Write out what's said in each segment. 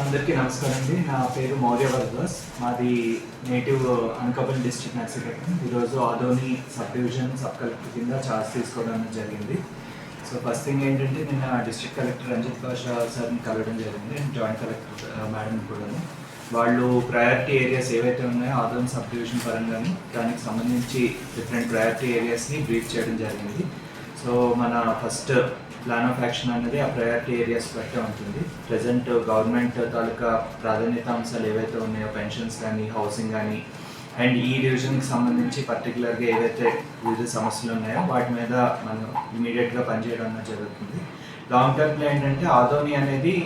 అందరికీ నమస్కారం అండి. నా పేరు మౌర్య వర్గస్ మాది నేటివ్ అనకాపల్లి డిస్ట్రిక్ట్ నర్సీపట్నం ఈరోజు Adoni sub division sub collector కింద ఛార్జ్ తీసుకోవడం జరిగింది. సో ఫస్ట్ థింగ్ ఏంటంటే నేను డిస్ట్రిక్ట్ కలెక్టర్ రంజిత్ భాషా సార్ని కలవడం జరిగింది. అండ్ జాయింట్ కలెక్టర్ మేడం కూడా వాళ్ళు ప్రయారిటీ ఏరియాస్ ఏవైతే ఉన్నాయో ఆదోని సబ్ డివిజన్ పరంగాను దానికి సంబంధించి డిఫరెంట్ ప్రయారిటీ ఏరియాస్ని బ్రీఫ్ చేయడం జరిగింది. సో మన ఫస్ట్ ప్లాన్ ఆఫ్ యాక్షన్ అనేది ఆ ప్రయారిటీ ఏరియాస్ బట్టే ఉంటుంది. ప్రజెంట్ గవర్నమెంట్ తాలూకా ప్రాధాన్యత అంశాలు ఏవైతే ఉన్నాయో పెన్షన్స్ కానీ హౌసింగ్ కానీ అండ్ ఈ డివిజన్కి సంబంధించి పర్టికులర్గా ఏవైతే వివిధ సమస్యలు ఉన్నాయో వాటి మీద మనం ఇమీడియట్గా పనిచేయడం అనేది జరుగుతుంది. లాంగ్ టర్మ్లో ఏంటంటే ఆదోని అనేది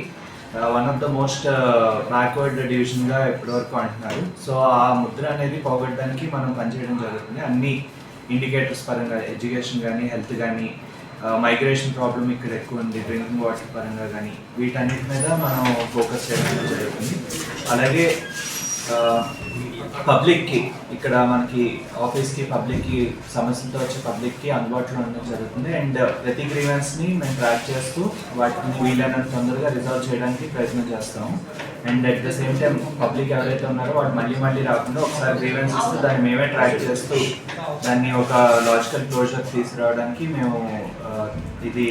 one of the most backward డివిజన్గా ఇప్పటివరకు అంటున్నారు. సో ఆ ముద్ర అనేది పోగొట్టడానికి మనం పనిచేయడం జరుగుతుంది. అన్ని ఇండికేటర్స్ పరంగా ఎడ్యుకేషన్ కానీ హెల్త్ కానీ మైగ్రేషన్ ప్రాబ్లం ఇక్కడ ఎక్కువ ఉంది. డ్రింకింగ్ వాటర్ పరంగా కానీ వీటన్నిటి మీద మనం ఫోకస్ చేయడం జరుగుతుంది. అలాగే పబ్లిక్కి ఇక్కడ మనకి ఆఫీస్కి పబ్లిక్కి సమస్యలతో వచ్చే పబ్లిక్కి అందుబాటులో ఉండడం జరుగుతుంది. అండ్ ప్రతి గ్రీవెన్స్ని మేము ట్రాక్ చేస్తూ వాటిని వీలైనంత తొందరగా రిజాల్వ్ చేయడానికి ప్రయత్నం చేస్తాము. And at the same time public ఎవరైతే ఉన్నారో వాళ్ళు మళ్ళీ మళ్ళీ రాకుండా ఒకసారి గ్రీవెన్స్ ఇస్తే దాన్ని మేమే ట్రాక్ చేస్తూ దాన్ని ఒక లాజికల్ క్లోజర్ తీసుకురావడానికి మేము ఇది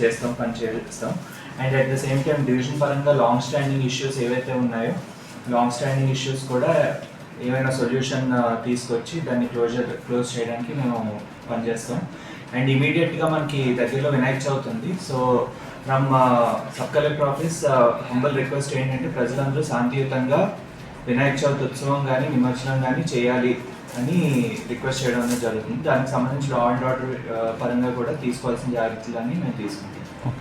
చేస్తాం పని చేస్తాం. And at the same time division పరంగా లాంగ్ స్టాండింగ్ ఇష్యూస్ ఏవైతే ఉన్నాయో లాంగ్ స్టాండింగ్ ఇష్యూస్ కూడా ఏమైనా సొల్యూషన్ తీసుకొచ్చి దాన్ని క్లోజర్ క్లోజ్ చేయడానికి మేము పనిచేస్తాం. అండ్ ఇమీడియట్గా మనకి దగ్గరలో వినాయక చవితి ఉంది. So from sub collector office humble request ఏంటంటే ప్రజలందరూ శాంతియుతంగా వినాయక చవితి ఉత్సవం కానీ నిమజ్జనం కానీ చేయాలి అని రిక్వెస్ట్ చేయడం అనేది జరుగుతుంది. దానికి సంబంధించి లా అండ్ ఆర్డర్ పరంగా కూడా తీసుకోవాల్సిన జాగ్రత్తలని మేము తీసుకుంటాం.